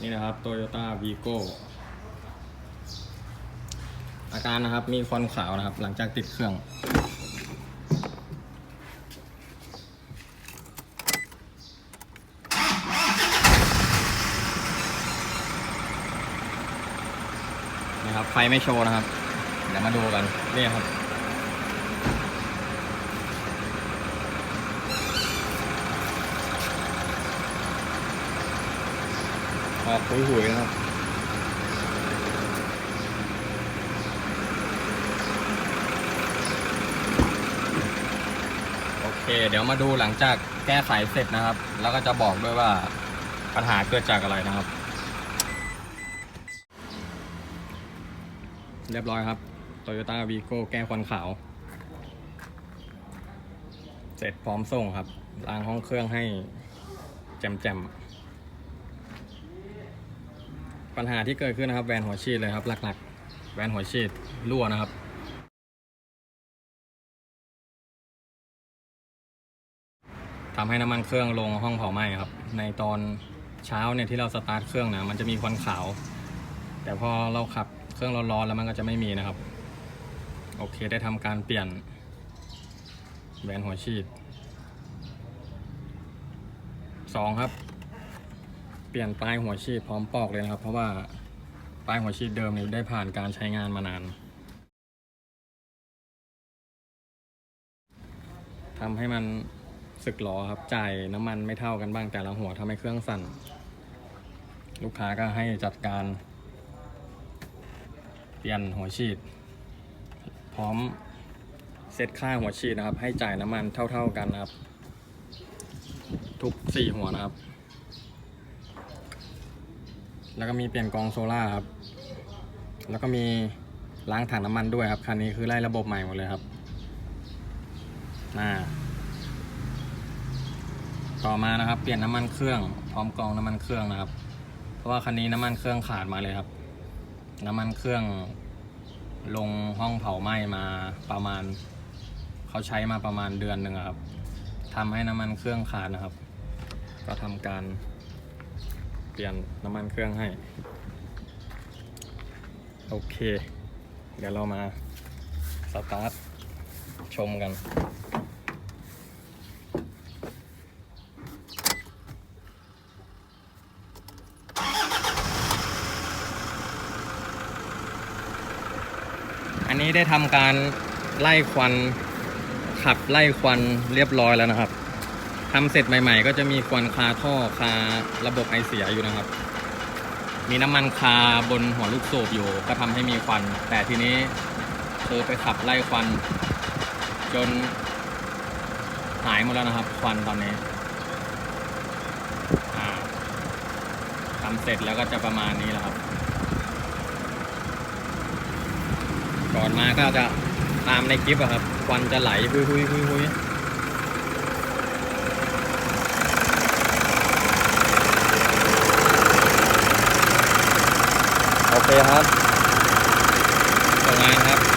นี่นะครับ Toyota Vigo อาการนะครับมีควันขาวนะครับ หลังจากติดเครื่องนี่ครับไฟไม่โชว์นะครับ เดี๋ยวมาดูกันนี่ครับ ออกหุยหุยๆนะครับโอเค เดี๋ยวมาดูหลังจากแก้ไขเสร็จนะครับ แล้วก็จะบอกด้วยว่าปัญหาเกิดจากอะไรนะครับ เรียบร้อยครับ Toyota Vigo แก้ควันขาว เสร็จพร้อมส่งครับล้างห้องเครื่องให้แจ่มๆ ปัญหาที่เกิดขึ้นนะครับแวนหัวฉีดเลยครับหลักๆ แวนหัวฉีดรั่วนะครับทำให้น้ำมันเครื่องลงห้องเผาไหม้ครับ ในตอนเช้าเนี่ยที่เราสตาร์ทเครื่องนะมันจะมีควันขาว แต่พอเราขับเครื่องร้อนๆแล้วมันก็จะไม่มีนะครับ โอเคได้ทำการเปลี่ยนแบนหัวฉีดสองครับ เปลี่ยนปลายหัวฉีดพร้อมปอกเลยนะครับ เพราะว่าปลายหัวฉีดเดิมเนี่ยได้ผ่านการใช้งานมานานทำให้มันสึกหรอครับจ่ายน้ำมันไม่เท่ากันบ้างแต่ละหัวทำให้เครื่องสั่น ลูกค้าก็ให้จัดการ เปลี่ยนหัวฉีด พร้อมเซตค่าหัวฉีดนะครับ ให้จ่ายน้ำมันเท่า ๆกันนะครับ ทุกสี่หัวนะครับ แล้วก็มีเปลี่ยนกองโซล่าครับ แล้วก็มีล้างถังน้ำมันด้วยครับ คันนี้คือไล่ระบบใหม่หมดเลยครับน่าต่อมานะครับ เปลี่ยนน้ำมันเครื่อง พร้อมกองน้ำมันเครื่องนะครับ เพราะว่าคันนี้น้ำมันเครื่องขาดมาเลยครับ น้ำมันเครื่องลงห้องเผาไหม้มาประมาณ เขาใช้มาประมาณเดือนหนึ่งครับทำให้น้ำมันเครื่องขาดนะครับ ก็ทำการ เปลี่ยนน้ำมันเครื่องให้ โอเค เดี๋ยวเรามาสตาร์ทชมกัน อันนี้ได้ทำการไล่ควันขับไล่ควันเรียบร้อยแล้วนะครับ ทำเสร็จใหม่ ๆ ก็จะมีควันคาท่อคาระบบไอเสียอยู่นะครับ มีน้ำมันคาบนหัวลูกสูบอยู่ ก็ทำให้มีควัน แต่ทีนี้คือไปขับไล่ควัน จนหายหมดแล้วนะครับ ควันตอนนี้อ่าทำเสร็จแล้วก็จะประมาณนี้แหละครับ ก่อนมาก็จะตามในคลิปอะครับ ควันจะไหล หุยหุยหุยหุยโอเครับส่งงานครับ